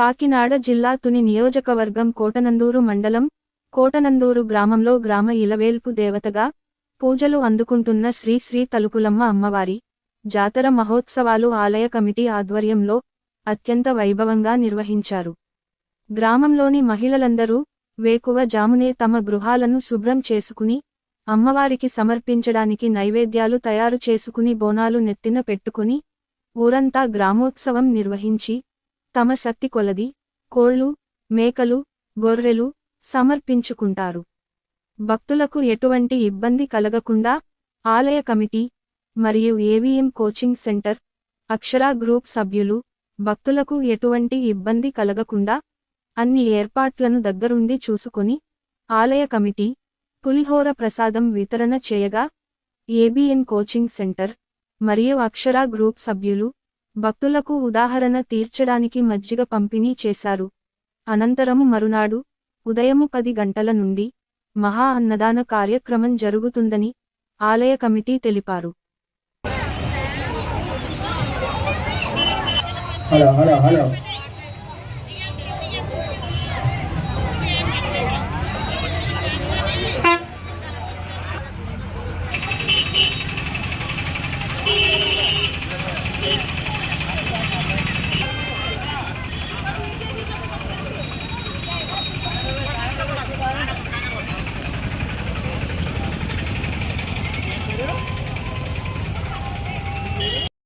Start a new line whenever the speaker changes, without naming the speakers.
కాకినాడ జిల్లా తుని నియోజకవర్గం కోటనందూరు మండలం కోటనందూరు గ్రామంలో గ్రామ ఇలవేల్పు దేవతగా పూజలు అందుకుంటున్న శ్రీ శ్రీ తలుపులమ్మ అమ్మవారి జాతర మహోత్సవాలు ఆలయ కమిటీ ఆధ్వర్యంలో అత్యంత వైభవంగా నిర్వహించారు. గ్రామంలోని మహిళలందరూ వేకువ జామునే తమ గృహాలను శుభ్రం చేసుకుని అమ్మవారికి సమర్పించడానికి నైవేద్యాలు తయారు చేసుకుని బోనాలు నెత్తిన పెట్టుకుని ఊరంతా గ్రామోత్సవం నిర్వహించి తమ శక్తి కొలది కోళ్ళు మేకలు గొర్రెలు సమర్పించుకుంటారు. భక్తులకు ఎటువంటి ఇబ్బంది కలగకుండా ఆలయ కమిటీ మరియు AVM coaching centre Akshara group సభ్యులు భక్తులకు ఎటువంటి ఇబ్బంది కలగకుండా అన్ని ఏర్పాట్లను దగ్గరుండి చూసుకొని ఆలయ కమిటీ పులిహోర ప్రసాదం వితరణ చేయగా ఏబిఎన్ కోచింగ్ సెంటర్ మరియు అక్షరా గ్రూప్ సభ్యులు భక్తులకు ఉదాహరణ తీర్చడానికి మజ్జిగ పంపిణీ చేశారు అనంతరము మరునాడు ఉదయము పది గంటల నుండి మహా అన్నదాన కార్యక్రమం జరుగుతుందని ఆలయ కమిటీ తెలిపారు
Yeah.